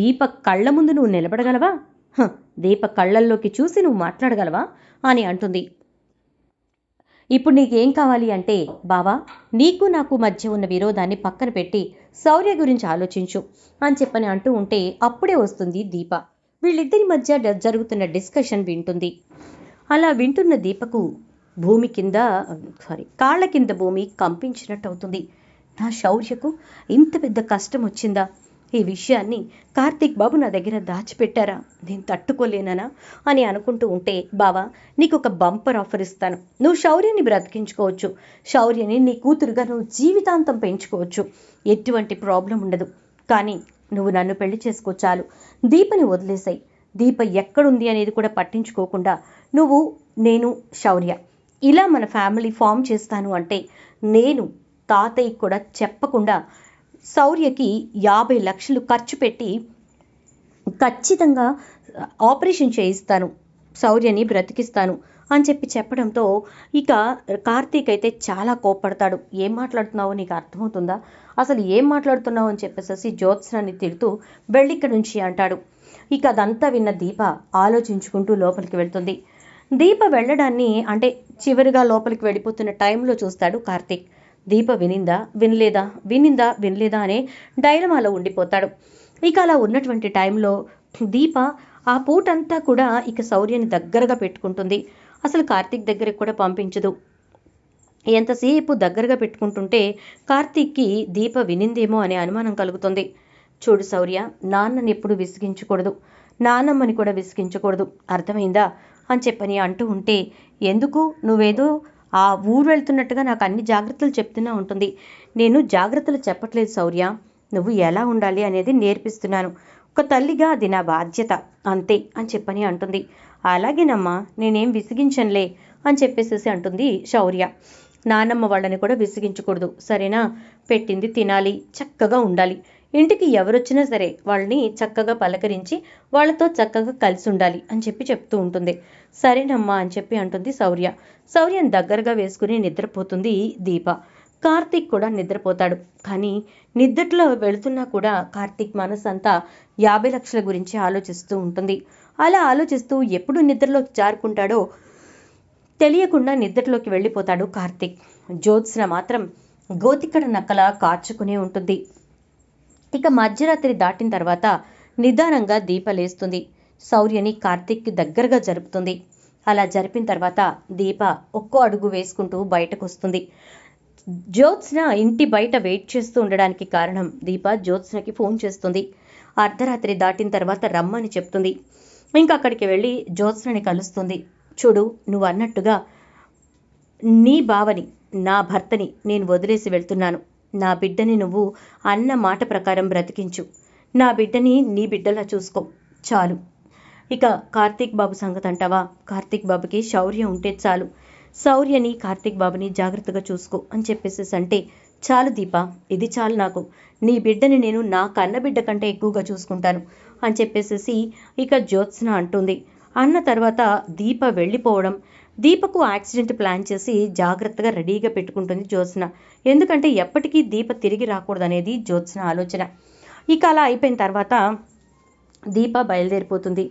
దీప కళ్ళ ముందు నువ్వు నిలబడగలవా? హ, దీప కళ్ళల్లోకి చూసి నువ్వు మాట్లాడగలవా? అని అంటుంది. ఇప్పుడు నీకేం కావాలి అంటే బావా నీకు నాకు మధ్య ఉన్న విరోధాన్ని పక్కన పెట్టి శౌర్య గురించి ఆలోచించు అని చెప్పని అంటూ ఉంటే అప్పుడే వస్తుంది దీప. వీళ్ళిద్దరి మధ్య జరుగుతున్న డిస్కషన్ వింటుంది. అలా వింటున్న దీపకు భూమి కింద సారీ కాళ్ళ కింద భూమి కంపించినట్టు అవుతుంది నా శౌర్యకు ఇంత పెద్ద కష్టం వచ్చిందా ఈ విషయాన్ని కార్తీక్ బాబు నా దగ్గర దాచిపెట్టారా? నేను తట్టుకోలేనా అని అనుకుంటూ ఉంటే బావా నీకు ఒక బంపర్ ఆఫర్ ఇస్తాను. నువ్వు శౌర్యని బ్రతికించుకోవచ్చు. శౌర్యని నీ కూతురుగా నువ్వు జీవితాంతం పెంచుకోవచ్చు. ఎటువంటి ప్రాబ్లం ఉండదు. కానీ నువ్వు నన్ను పెళ్ళి చేసుకో చాలు. దీపని వదిలేసాయి. దీప ఎక్కడుంది అనేది కూడా పట్టించుకోకుండా నువ్వు నేను శౌర్య ఇలా మన ఫ్యామిలీ ఫామ్ చేస్తాను అంటే నేను తాతయ్యకి కూడా చెప్పకుండా శౌర్యకి యాభై లక్షలు ఖర్చు పెట్టి ఖచ్చితంగా ఆపరేషన్ చేయిస్తాను శౌర్యని బ్రతికిస్తాను అని చెప్పి చెప్పడంతో ఇక కార్తీక్ అయితే చాలా కోప్పడతాడు. ఏం మాట్లాడుతున్నావో నీకు అర్థమవుతుందా? అసలు ఏం మాట్లాడుతున్నావు అని చెప్పేసి జ్యోత్స్నాన్ని తిడుతూ వెళ్ళిక్కడి నుంచి అంటాడు. ఇక అదంతా విన్న దీప ఆలోచించుకుంటూ లోపలికి వెళ్తుంది. దీప వెళ్ళడాన్ని అంటే చివరిగా లోపలికి వెళ్ళిపోతున్న టైంలో చూస్తాడు కార్తీక్. దీప వినిందా వినలేదా? వినిందా వినలేదా అనే డైలమాలో ఉండిపోతాడు. ఇక అలా ఉన్నటువంటి టైంలో దీప ఆ పూటంతా కూడా ఇక శౌర్యని దగ్గరగా పెట్టుకుంటుంది. అసలు కార్తీక్ దగ్గరికి కూడా పంపించదు. ఎంతసేపు దగ్గరగా పెట్టుకుంటుంటే కార్తీక్కి దీప వినిందేమో అనే అనుమానం కలుగుతుంది. చూడు శౌర్య నాన్నని ఎప్పుడు విసిగించకూడదు. నాన్నమ్మని కూడా విసిగించకూడదు. అర్థమైందా? అని చెప్పని అంటూ ఉంటే ఎందుకు? నువ్వేదో ఆ ఊరు వెళ్తున్నట్టుగా నాకు అన్ని జాగ్రత్తలు చెప్తూనే ఉంటుంది. నేను జాగ్రత్తలు చెప్పట్లేదు శౌర్య. నువ్వు ఎలా ఉండాలి అనేది నేర్పిస్తున్నాను. ఒక తల్లిగా అది నా బాధ్యత. అంతే అని చెప్పని అంటుంది. అలాగేనమ్మా నేనేం విసిగించనులే అని చెప్పేసేసి అంటుంది శౌర్య. నానమ్మ వాళ్ళని కూడా విసిగించకూడదు. సరేనా? పెట్టింది తినాలి. చక్కగా ఉండాలి. ఇంటికి ఎవరొచ్చినా సరే వాళ్ళని చక్కగా పలకరించి వాళ్ళతో చక్కగా కలిసి ఉండాలి అని చెప్పి చెప్తూ ఉంటుంది. సరేనమ్మా అని చెప్పి అంటుంది శౌర్య. శౌర్యం దగ్గరగా వేసుకుని నిద్రపోతుంది దీప. కార్తీక్ కూడా నిద్రపోతాడు. కానీ నిద్రలో వెళుతున్నా కూడా కార్తీక్ మనసు అంతా యాభై లక్షల గురించి ఆలోచిస్తూ ఉంటుంది. అలా ఆలోచిస్తూ ఎప్పుడు నిద్రలోకి జారుకుంటాడో తెలియకుండా నిద్రలోకి వెళ్ళిపోతాడు కార్తీక్. జ్యోత్స్న మాత్రం గోతికడ నక్కల కార్చుకునే ఉంటుంది. ఇక మధ్యరాత్రి దాటిన తర్వాత నిదానంగా దీప లేస్తుంది శౌర్యని కార్తీక్కి దగ్గరగా జరుపుతుంది. అలా జరిపిన తర్వాత దీప ఒక్కో అడుగు వేసుకుంటూ బయటకు వస్తుంది జ్యోత్స్న ఇంటి బయట వెయిట్ చేస్తూ ఉండడానికి కారణం దీప జ్యోత్స్నకి ఫోన్ చేస్తుంది. అర్ధరాత్రి దాటిన తర్వాత రమ్మని చెప్తుంది. ఇంకా అక్కడికి వెళ్ళి జ్యోత్స్నని కలుస్తుంది. చూడు నువ్వు అన్నట్టుగా నీ బావని నా భర్తని నేను వదిలేసి వెళ్తున్నాను. నా బిడ్డని నువ్వు అన్న మాట ప్రకారం బ్రతికించు. నా బిడ్డని నీ బిడ్డలా చూసుకో. చాలు. ఇక కార్తీక్ బాబు సంగతి అంటావా? కార్తీక్ బాబుకి శౌర్యం ఉంటే చాలు. శౌర్యని కార్తీక్ బాబుని జాగ్రత్తగా చూసుకో అని చెప్పేసేసి అంటే చాలు దీప ఇది చాలు నాకు. నీ బిడ్డని నేను నా కన్న బిడ్డ కంటే ఎక్కువగా చూసుకుంటాను అని చెప్పేసేసి ఇక జ్యోత్స్న అంటుంది. అన్న తర్వాత దీప వెళ్ళిపోవడం దీపకు యాక్సిడెంట్ ప్లాన్ చేసి జాగ్రత్తగా రెడీగా పెట్టుకుంటుంది జ్యోత్స్న. ఎందుకంటే ఎప్పటికీ దీప తిరిగి రాకూడదనేది జ్యోత్స్న ఆలోచన. ఇక అలా అయిపోయిన తర్వాత దీప బయలుదేరిపోతుంది.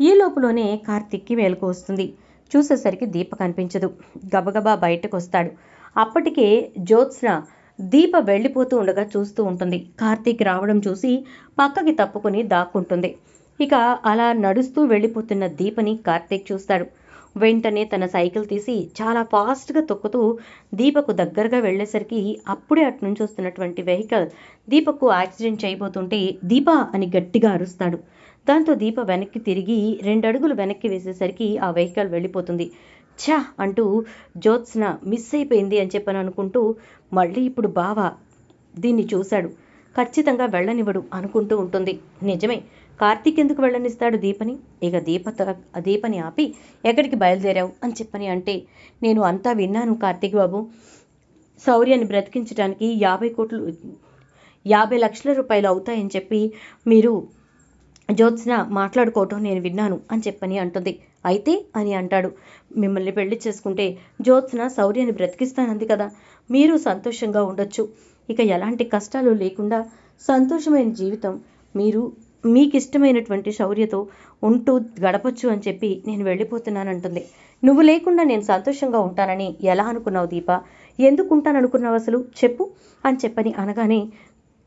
ఈ లోపులోనే కార్తిక్కి మేలుకు వస్తుంది. చూసేసరికి దీప కనిపించదు. గబగబా బయటకు వస్తాడు అప్పటికే జ్యోత్స్న దీప వెళ్ళిపోతూ ఉండగా చూస్తూ ఉంటుంది. కార్తీక్ రావడం చూసి పక్కకి తప్పుకొని దాక్కుంటుంది. ఇక అలా నడుస్తూ వెళ్ళిపోతున్న దీపని కార్తీక్ చూస్తాడు. వెంటనే తన సైకిల్ తీసి చాలా ఫాస్ట్గా తొక్కుతూ దీపకు దగ్గరగా వెళ్ళేసరికి అప్పుడే అటు నుంచి వస్తున్నటువంటి వెహికల్ దీపకు యాక్సిడెంట్ చేయబోతుంటే దీప అని గట్టిగా అరుస్తాడు. దాంతో దీప వెనక్కి తిరిగి రెండు అడుగులు వెనక్కి వేసేసరికి ఆ వెహికల్ వెళ్ళిపోతుంది. ఛా! అంటూ జ్యోత్స్న మిస్ అయిపోయింది అని చెప్పని అనుకుంటూ మళ్ళీ ఇప్పుడు బావ దీన్ని చూశాడు. ఖచ్చితంగా వెళ్ళనివ్వడు అనుకుంటూ ఉంటుంది. నిజమే. కార్తీక్ ఎందుకు వెళ్ళనిస్తాడు దీపని? ఇక దీప త- దీపని ఆపి ఎక్కడికి బయలుదేరావు? అని చెప్పని అంటే నేను అంతా విన్నాను కార్తీక్ బాబు. శౌర్యాన్ని బ్రతికించడానికి యాభై కోట్లు యాభై లక్షల రూపాయలు అవుతాయని చెప్పి మీరు జ్యోత్స్న మాట్లాడుకోవటం నేను విన్నాను అని చెప్పని అంటుంది. అయితే అని అంటాడు మిమ్మల్ని పెళ్ళి చేసుకుంటే జ్యోత్స్న శౌర్యాన్ని బ్రతికిస్తానంది కదా మీరు సంతోషంగా ఉండొచ్చు. ఇక ఎలాంటి కష్టాలు లేకుండా సంతోషమైన జీవితం మీరు మీకు ఇష్టమైనటువంటి శౌర్యతో ఉంటూ గడపచ్చు అని చెప్పి నేను వెళ్ళిపోతున్నానంటుంది. నువ్వు లేకుండా నేను సంతోషంగా ఉంటానని ఎలా అనుకున్నావు దీప? ఎందుకు ఉంటాననుకున్నావు అసలు? చెప్పు అని చెప్పని అనగానే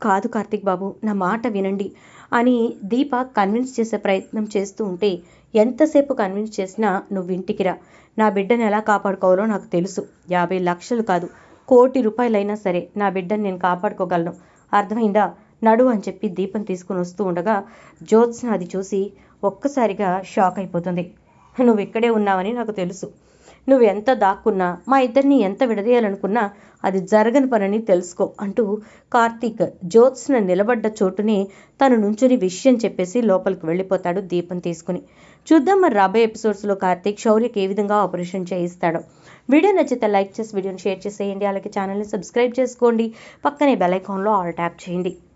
కాదు కార్తిక్ బాబు నా మాట వినండి అని దీప కన్విన్స్ చేసే ప్రయత్నం చేస్తూ ఉంటే ఎంతసేపు కన్విన్స్ చేసినా నువ్వు ఇంటికి రా. నా బిడ్డను ఎలా కాపాడుకోవాలో నాకు తెలుసు. యాభై లక్షలు కాదు కోటి రూపాయలైనా సరే నా బిడ్డను నేను కాపాడుకోగలను. అర్థమైందా? నడు అని చెప్పి దీపం తీసుకుని వస్తూ ఉండగా జ్యోత్స్న అది చూసి ఒక్కసారిగా షాక్ అయిపోతుంది. నువ్వు ఇక్కడే ఉన్నావని నాకు తెలుసు. నువ్వు ఎంత దాక్కున్నా మా ఇద్దరిని ఎంత విడదీయాలనుకున్నా అది జరగని పనని తెలుసుకో అంటూ కార్తీక్ జ్యోత్స్న నిలబడ్డ చోటుని తను నుంచుని విషయం చెప్పేసి లోపలికి వెళ్ళిపోతాడు దీపం తీసుకుని. చూద్దాం మరి రాబోయే ఎపిసోడ్స్లో కార్తీక్ శౌర్యకి ఏ విధంగా ఆపరేషన్ చేయిస్తాడో. వీడియో నచ్చితే లైక్ చేసి వీడియోని షేర్ చేసేయండి. అలాగే ఛానల్ని సబ్స్క్రైబ్ చేసుకోండి. పక్కనే బెల్ ఐకాన్లో ఆల్ ట్యాప్ చేయండి.